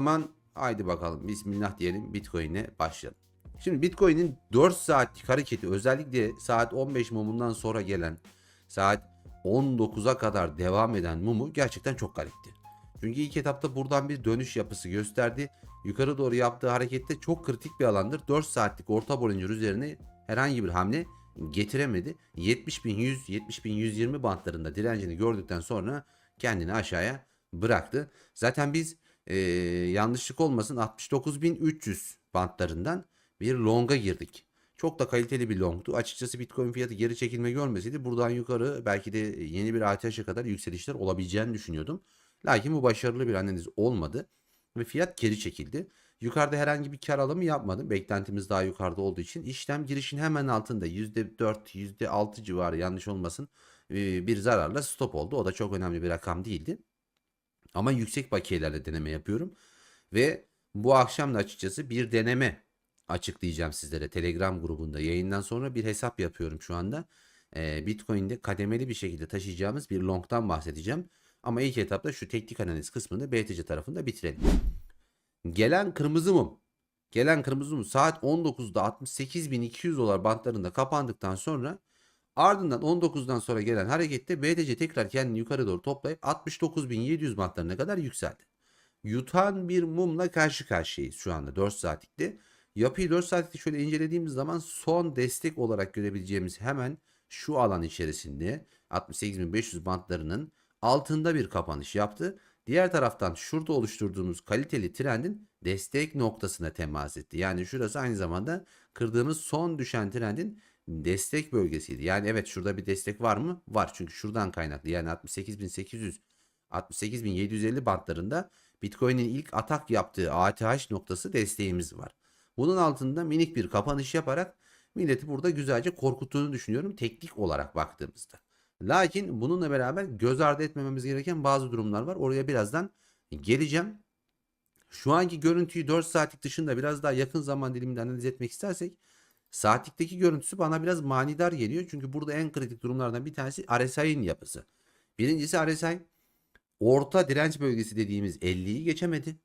zaman haydi bakalım bismillah diyelim Bitcoin'e başlayalım. Şimdi Bitcoin'in 4 saatlik hareketi özellikle saat 15 mumundan sonra gelen saat 19'a kadar devam eden mumu gerçekten çok garipti. Çünkü ilk etapta buradan bir dönüş yapısı gösterdi. Yukarı doğru yaptığı harekette çok kritik bir alandır. 4 saatlik orta Bollinger üzerine herhangi bir hamle getiremedi. 70.100 70.120 bantlarında direncini gördükten sonra kendini aşağıya bıraktı. Zaten biz e, yanlışlık olmasın 69.300 bantlarından bir longa girdik. Çok da kaliteli bir longtu. Açıkçası Bitcoin fiyatı geri çekilme görmeseydi buradan yukarı belki de yeni bir ATH'e kadar yükselişler olabileceğini düşünüyordum. Lakin bu başarılı bir analiz olmadı ve fiyat geri çekildi. Yukarıda herhangi bir kar alımı yapmadım. Beklentimiz daha yukarıda olduğu için işlem girişin hemen altında %4, %6 civarı yanlış olmasın e, bir zararla stop oldu. O da çok önemli bir rakam değildi. Ama yüksek bakiyelerle deneme yapıyorum. Ve bu akşam da açıkçası bir deneme açıklayacağım sizlere. Telegram grubunda yayından sonra bir hesap yapıyorum şu anda. Ee, Bitcoin'de kademeli bir şekilde taşıyacağımız bir long'tan bahsedeceğim. Ama ilk etapta şu teknik analiz kısmını BTC tarafında bitirelim. Gelen kırmızı mum. Gelen kırmızı mum saat 19'da 68.200 dolar bantlarında kapandıktan sonra ardından 19'dan sonra gelen harekette BTC tekrar kendini yukarı doğru toplayıp 69.700 bantlarına kadar yükseldi. Yutan bir mumla karşı karşıyayız şu anda 4 saatlikte. Yapıyı 4 saatlikte şöyle incelediğimiz zaman son destek olarak görebileceğimiz hemen şu alan içerisinde 68.500 bantlarının altında bir kapanış yaptı. Diğer taraftan şurada oluşturduğumuz kaliteli trendin destek noktasına temas etti. Yani şurası aynı zamanda kırdığımız son düşen trendin destek bölgesiydi. Yani evet şurada bir destek var mı? Var. Çünkü şuradan kaynaklı. Yani 68.800 68.750 bantlarında Bitcoin'in ilk atak yaptığı ATH noktası desteğimiz var. Bunun altında minik bir kapanış yaparak milleti burada güzelce korkuttuğunu düşünüyorum teknik olarak baktığımızda. Lakin bununla beraber göz ardı etmememiz gereken bazı durumlar var. Oraya birazdan geleceğim. Şu anki görüntüyü 4 saatlik dışında biraz daha yakın zaman diliminde analiz etmek istersek saatlikteki görüntüsü bana biraz manidar geliyor. Çünkü burada en kritik durumlardan bir tanesi RSI'nin yapısı. Birincisi RSI orta direnç bölgesi dediğimiz 50'yi geçemedi.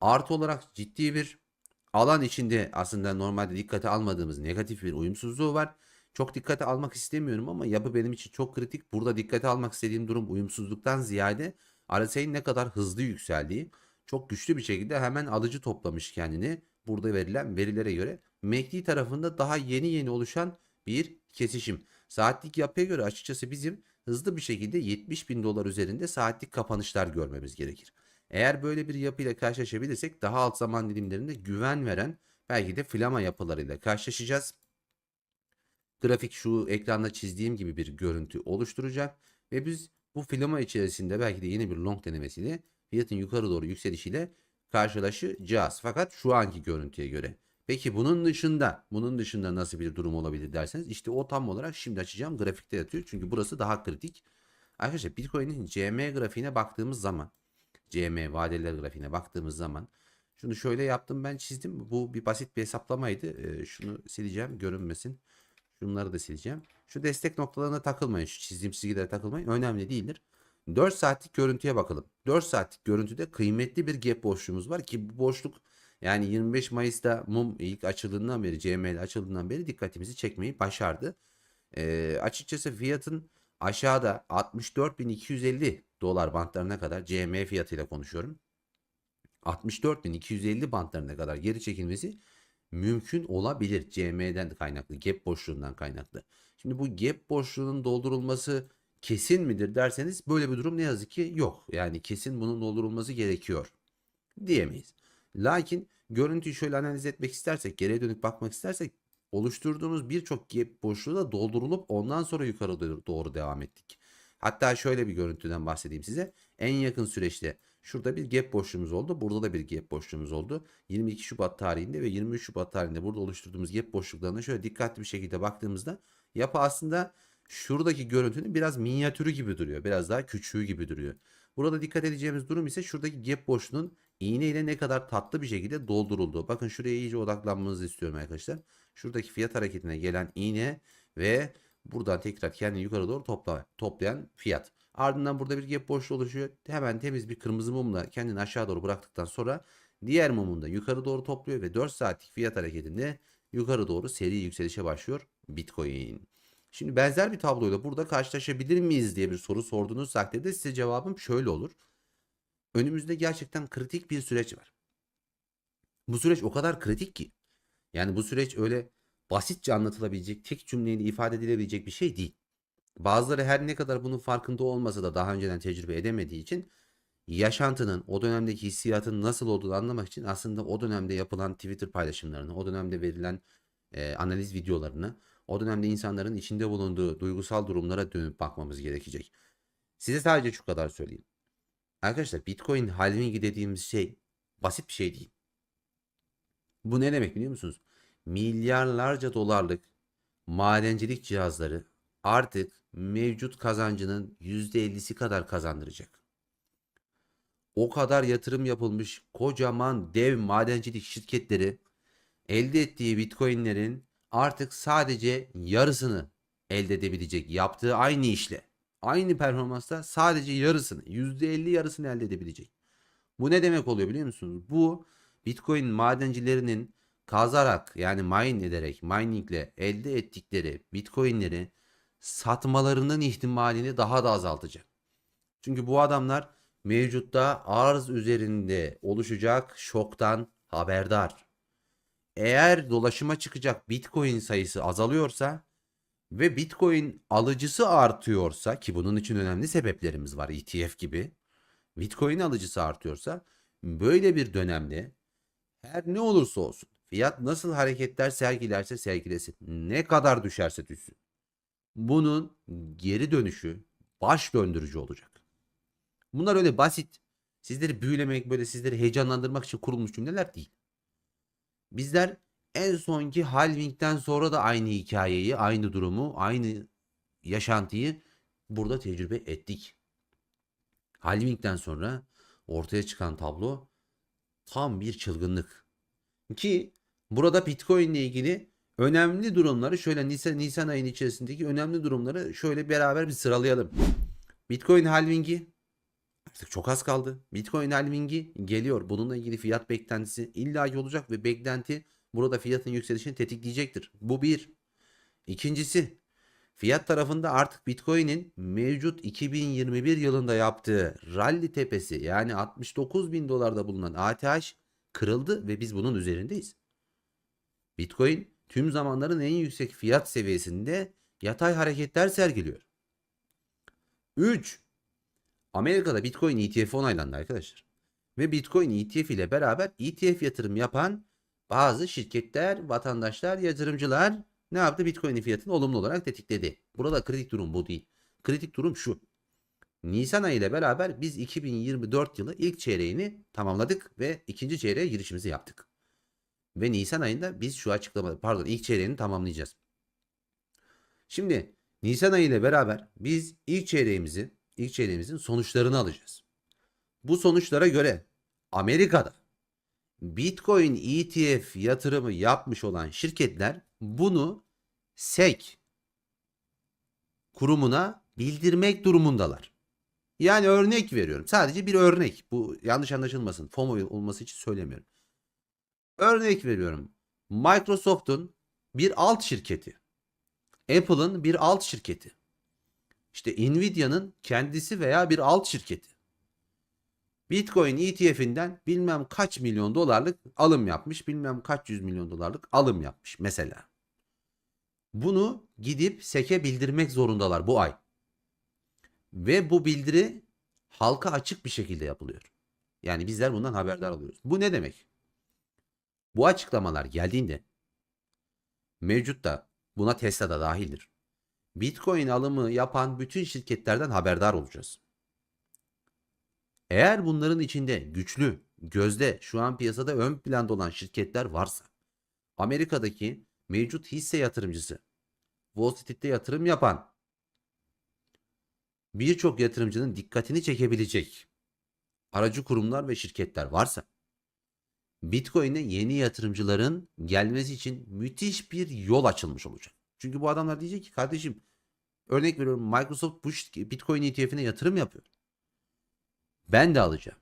Artı olarak ciddi bir alan içinde aslında normalde dikkate almadığımız negatif bir uyumsuzluğu var. Çok dikkate almak istemiyorum ama yapı benim için çok kritik. Burada dikkate almak istediğim durum uyumsuzluktan ziyade RSI'nin ne kadar hızlı yükseldiği. Çok güçlü bir şekilde hemen alıcı toplamış kendini. Burada verilen verilere göre MACD tarafında daha yeni yeni oluşan bir kesişim. Saatlik yapıya göre açıkçası bizim hızlı bir şekilde 70 bin dolar üzerinde saatlik kapanışlar görmemiz gerekir. Eğer böyle bir yapıyla karşılaşabilirsek daha alt zaman dilimlerinde güven veren belki de flama yapılarıyla karşılaşacağız. Grafik şu ekranda çizdiğim gibi bir görüntü oluşturacak ve biz bu flama içerisinde belki de yeni bir long denemesiyle fiyatın yukarı doğru yükselişiyle karşılaşacağız. Fakat şu anki görüntüye göre. Peki bunun dışında, bunun dışında nasıl bir durum olabilir derseniz işte o tam olarak şimdi açacağım grafikte yatıyor. Çünkü burası daha kritik. Arkadaşlar Bitcoin'in CM grafiğine baktığımız zaman, CM vadeler grafiğine baktığımız zaman şunu şöyle yaptım ben çizdim. Bu bir basit bir hesaplamaydı. Ee, şunu sileceğim görünmesin. Şunları da sileceğim. Şu destek noktalarına takılmayın. Şu çizdiğim çizgilere takılmayın. Önemli değildir. 4 saatlik görüntüye bakalım. 4 saatlik görüntüde kıymetli bir gap boşluğumuz var ki bu boşluk yani 25 Mayıs'ta mum ilk açıldığından beri CML açıldığından beri dikkatimizi çekmeyi başardı. Ee, açıkçası fiyatın aşağıda 64.250 dolar bantlarına kadar CM fiyatıyla konuşuyorum. 64.250 bantlarına kadar geri çekilmesi mümkün olabilir. CM'den kaynaklı, gap boşluğundan kaynaklı. Şimdi bu gap boşluğunun doldurulması kesin midir derseniz böyle bir durum ne yazık ki yok. Yani kesin bunun doldurulması gerekiyor diyemeyiz. Lakin görüntüyü şöyle analiz etmek istersek, geriye dönük bakmak istersek oluşturduğumuz birçok gap boşluğu da doldurulup ondan sonra yukarı doğru devam ettik. Hatta şöyle bir görüntüden bahsedeyim size. En yakın süreçte Şurada bir gap boşluğumuz oldu. Burada da bir gap boşluğumuz oldu. 22 Şubat tarihinde ve 23 Şubat tarihinde burada oluşturduğumuz gap boşluklarına şöyle dikkatli bir şekilde baktığımızda yapı aslında şuradaki görüntünün biraz minyatürü gibi duruyor. Biraz daha küçüğü gibi duruyor. Burada dikkat edeceğimiz durum ise şuradaki gap boşluğunun iğne ile ne kadar tatlı bir şekilde doldurulduğu. Bakın şuraya iyice odaklanmanızı istiyorum arkadaşlar. Şuradaki fiyat hareketine gelen iğne ve buradan tekrar kendini yukarı doğru topla, toplayan fiyat. Ardından burada bir gap boşluğu oluşuyor. Hemen temiz bir kırmızı mumla kendini aşağı doğru bıraktıktan sonra Diğer mumunda yukarı doğru topluyor ve 4 saatlik fiyat hareketinde yukarı doğru seri yükselişe başlıyor Bitcoin. Şimdi benzer bir tabloyla burada karşılaşabilir miyiz diye bir soru sorduğunuz takdirde size cevabım şöyle olur. Önümüzde gerçekten kritik bir süreç var. Bu süreç o kadar kritik ki. Yani bu süreç öyle basitçe anlatılabilecek, tek cümleyle ifade edilebilecek bir şey değil. Bazıları her ne kadar bunun farkında olmasa da daha önceden tecrübe edemediği için yaşantının, o dönemdeki hissiyatın nasıl olduğunu anlamak için aslında o dönemde yapılan Twitter paylaşımlarını, o dönemde verilen e, analiz videolarını, o dönemde insanların içinde bulunduğu duygusal durumlara dönüp bakmamız gerekecek. Size sadece şu kadar söyleyeyim. Arkadaşlar Bitcoin halvingi dediğimiz şey basit bir şey değil. Bu ne demek biliyor musunuz? Milyarlarca dolarlık madencilik cihazları artık mevcut kazancının %50'si kadar kazandıracak. O kadar yatırım yapılmış kocaman dev madencilik şirketleri elde ettiği bitcoinlerin artık sadece yarısını elde edebilecek yaptığı aynı işle. Aynı performansta sadece yarısını %50 yarısını elde edebilecek. Bu ne demek oluyor biliyor musunuz? Bu Bitcoin madencilerinin kazarak yani mine ederek miningle elde ettikleri Bitcoin'leri satmalarının ihtimalini daha da azaltacak. Çünkü bu adamlar mevcutta arz üzerinde oluşacak şoktan haberdar. Eğer dolaşıma çıkacak Bitcoin sayısı azalıyorsa ve Bitcoin alıcısı artıyorsa ki bunun için önemli sebeplerimiz var ETF gibi. Bitcoin alıcısı artıyorsa böyle bir dönemde her ne olursa olsun fiyat nasıl hareketler sergilerse sergilesin ne kadar düşerse düşsün bunun geri dönüşü baş döndürücü olacak. Bunlar öyle basit sizleri büyülemek böyle sizleri heyecanlandırmak için kurulmuş cümleler değil. Bizler en sonki halvingden sonra da aynı hikayeyi, aynı durumu, aynı yaşantıyı burada tecrübe ettik. Halvingden sonra ortaya çıkan tablo tam bir çılgınlık. Ki burada Bitcoin ile ilgili önemli durumları şöyle Nisan, Nisan ayının içerisindeki önemli durumları şöyle beraber bir sıralayalım. Bitcoin halvingi artık çok az kaldı. Bitcoin halvingi geliyor. Bununla ilgili fiyat beklentisi illaki olacak ve beklenti burada fiyatın yükselişini tetikleyecektir. Bu bir. İkincisi fiyat tarafında artık Bitcoin'in mevcut 2021 yılında yaptığı rally tepesi yani 69 bin dolarda bulunan ATH kırıldı ve biz bunun üzerindeyiz. Bitcoin tüm zamanların en yüksek fiyat seviyesinde yatay hareketler sergiliyor. 3. Amerika'da Bitcoin ETF onaylandı arkadaşlar. Ve Bitcoin ETF ile beraber ETF yatırım yapan bazı şirketler, vatandaşlar, yatırımcılar ne yaptı? Bitcoin fiyatını olumlu olarak tetikledi. Burada kritik durum bu değil. Kritik durum şu. Nisan ayı ile beraber biz 2024 yılı ilk çeyreğini tamamladık ve ikinci çeyreğe girişimizi yaptık. Ve Nisan ayında biz şu açıklamada pardon ilk çeyreğini tamamlayacağız. Şimdi Nisan ayı ile beraber biz ilk çeyreğimizi ilk çeyreğimizin sonuçlarını alacağız. Bu sonuçlara göre Amerika'da Bitcoin ETF yatırımı yapmış olan şirketler bunu SEC kurumuna bildirmek durumundalar. Yani örnek veriyorum. Sadece bir örnek. Bu yanlış anlaşılmasın. FOMO olması için söylemiyorum. Örnek veriyorum. Microsoft'un bir alt şirketi. Apple'ın bir alt şirketi. İşte Nvidia'nın kendisi veya bir alt şirketi. Bitcoin ETF'inden bilmem kaç milyon dolarlık alım yapmış, bilmem kaç yüz milyon dolarlık alım yapmış mesela. Bunu gidip SEC'e bildirmek zorundalar bu ay. Ve bu bildiri halka açık bir şekilde yapılıyor. Yani bizler bundan haberdar oluyoruz. Bu ne demek? Bu açıklamalar geldiğinde mevcutta buna Tesla da dahildir. Bitcoin alımı yapan bütün şirketlerden haberdar olacağız. Eğer bunların içinde güçlü, gözde, şu an piyasada ön planda olan şirketler varsa, Amerika'daki mevcut hisse yatırımcısı, Wall Street'te yatırım yapan, birçok yatırımcının dikkatini çekebilecek aracı kurumlar ve şirketler varsa, Bitcoin'e yeni yatırımcıların gelmesi için müthiş bir yol açılmış olacak. Çünkü bu adamlar diyecek ki kardeşim örnek veriyorum Microsoft bu Bitcoin ETF'ine yatırım yapıyor. Ben de alacağım.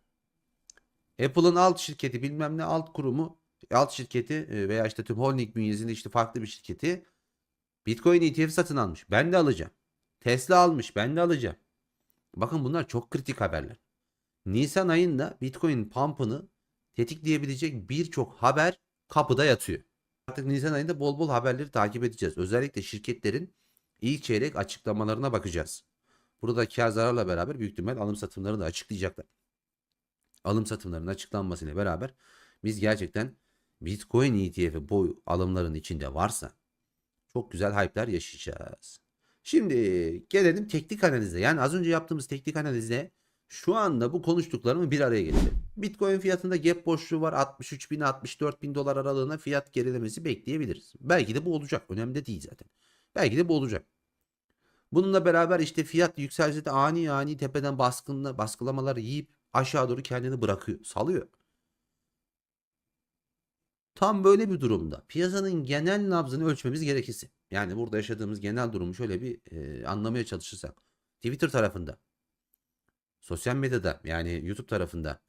Apple'ın alt şirketi bilmem ne alt kurumu alt şirketi e, veya işte tüm holding bünyesinde işte farklı bir şirketi Bitcoin ETF satın almış. Ben de alacağım. Tesla almış. Ben de alacağım. Bakın bunlar çok kritik haberler. Nisan ayında Bitcoin pump'ını tetikleyebilecek birçok haber kapıda yatıyor. Artık Nisan ayında bol bol haberleri takip edeceğiz. Özellikle şirketlerin ilk çeyrek açıklamalarına bakacağız. Burada kar zararla beraber büyük ihtimal alım satımlarını da açıklayacaklar. Alım satımlarının açıklanmasıyla beraber biz gerçekten Bitcoin ETF'i bu alımların içinde varsa çok güzel hype'ler yaşayacağız. Şimdi gelelim teknik analize. Yani az önce yaptığımız teknik analizde şu anda bu konuştuklarımı bir araya getirelim. Bitcoin fiyatında gap boşluğu var. 63 bin 64 bin dolar aralığına fiyat gerilemesi bekleyebiliriz. Belki de bu olacak. Önemli de değil zaten. Belki de bu olacak. Bununla beraber işte fiyat yükselse de ani ani tepeden baskınla, baskılamalar yiyip aşağı doğru kendini bırakıyor. Salıyor. Tam böyle bir durumda piyasanın genel nabzını ölçmemiz gerekirse. Yani burada yaşadığımız genel durumu şöyle bir e, anlamaya çalışırsak. Twitter tarafında, sosyal medyada yani YouTube tarafında,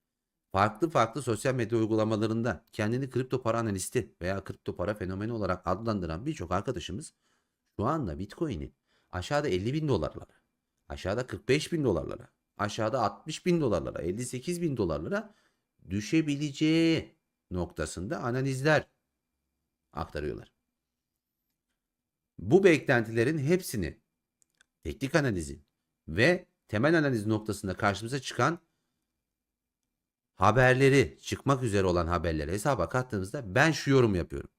farklı farklı sosyal medya uygulamalarında kendini kripto para analisti veya kripto para fenomeni olarak adlandıran birçok arkadaşımız şu anda Bitcoin'i aşağıda 50 bin dolarlara, aşağıda 45 bin dolarlara, aşağıda 60 bin dolarlara, 58 bin dolarlara düşebileceği noktasında analizler aktarıyorlar. Bu beklentilerin hepsini teknik analizin ve temel analiz noktasında karşımıza çıkan haberleri çıkmak üzere olan haberleri hesaba kattığımızda ben şu yorum yapıyorum.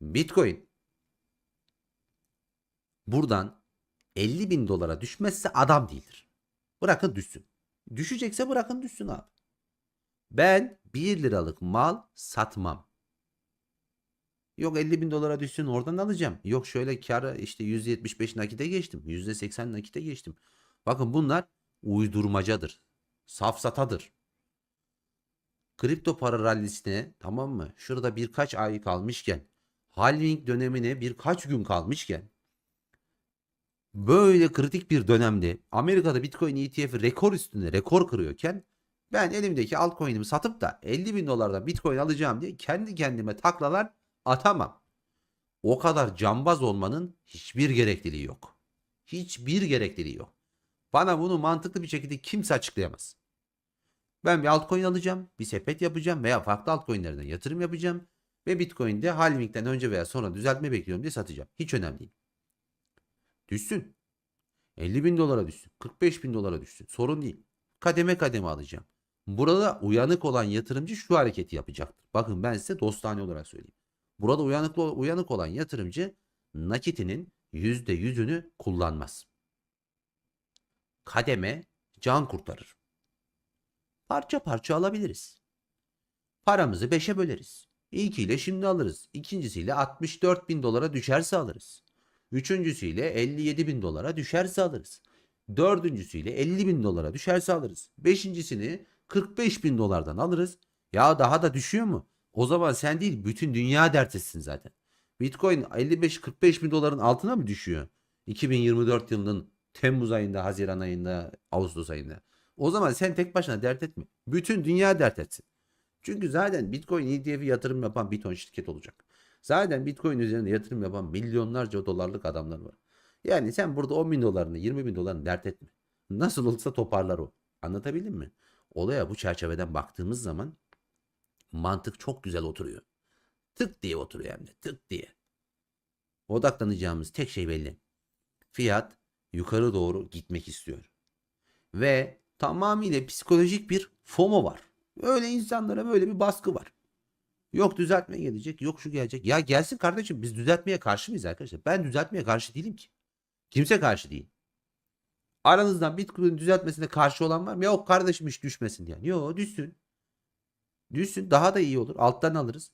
Bitcoin buradan 50 bin dolara düşmezse adam değildir. Bırakın düşsün. Düşecekse bırakın düşsün abi. Ben 1 liralık mal satmam. Yok 50 bin dolara düşsün oradan alacağım. Yok şöyle karı işte %75 nakite geçtim. %80 nakite geçtim. Bakın bunlar uydurmacadır. Safsatadır. Kripto para rallisine tamam mı? Şurada birkaç ay kalmışken halving dönemine birkaç gün kalmışken böyle kritik bir dönemde Amerika'da Bitcoin ETF'i rekor üstünde rekor kırıyorken ben elimdeki altcoin'imi satıp da 50 bin dolardan Bitcoin alacağım diye kendi kendime taklalar atamam. O kadar cambaz olmanın hiçbir gerekliliği yok. Hiçbir gerekliliği yok. Bana bunu mantıklı bir şekilde kimse açıklayamaz. Ben bir altcoin alacağım, bir sepet yapacağım veya farklı altcoin'lerden yatırım yapacağım ve Bitcoin'de halving'den önce veya sonra düzeltme bekliyorum diye satacağım. Hiç önemli değil. Düşsün. 50 bin dolara düşsün. 45 bin dolara düşsün. Sorun değil. Kademe kademe alacağım. Burada uyanık olan yatırımcı şu hareketi yapacaktır. Bakın ben size dostane olarak söyleyeyim. Burada uyanık, uyanık olan yatırımcı nakitinin %100'ünü kullanmaz. Kademe can kurtarır. Parça parça alabiliriz. Paramızı 5'e böleriz. İlkiyle şimdi alırız. İkincisiyle 64 bin dolara düşerse alırız. Üçüncüsüyle 57 bin dolara düşerse alırız. Dördüncüsüyle 50 bin dolara düşerse alırız. Beşincisini 45 bin dolardan alırız. Ya daha da düşüyor mu? O zaman sen değil bütün dünya dert etsin zaten. Bitcoin 55-45 bin doların altına mı düşüyor? 2024 yılının Temmuz ayında, Haziran ayında, Ağustos ayında. O zaman sen tek başına dert etme. Bütün dünya dert etsin. Çünkü zaten Bitcoin ETF'i yatırım yapan bir ton şirket olacak. Zaten Bitcoin üzerinde yatırım yapan milyonlarca dolarlık adamlar var. Yani sen burada 10 bin dolarını 20 bin dolarını dert etme. Nasıl olsa toparlar o. Anlatabildim mi? Olaya bu çerçeveden baktığımız zaman mantık çok güzel oturuyor. Tık diye oturuyor hem de tık diye. Odaklanacağımız tek şey belli. Fiyat yukarı doğru gitmek istiyor. Ve tamamıyla psikolojik bir FOMO var. Öyle insanlara böyle bir baskı var. Yok düzeltme gelecek, yok şu gelecek. Ya gelsin kardeşim biz düzeltmeye karşı mıyız arkadaşlar? Ben düzeltmeye karşı değilim ki. Kimse karşı değil. Aranızdan Bitcoin düzeltmesine karşı olan var mı? Yok kardeşim hiç düşmesin diyen. Yok düşsün. Düşsün daha da iyi olur. Alttan alırız.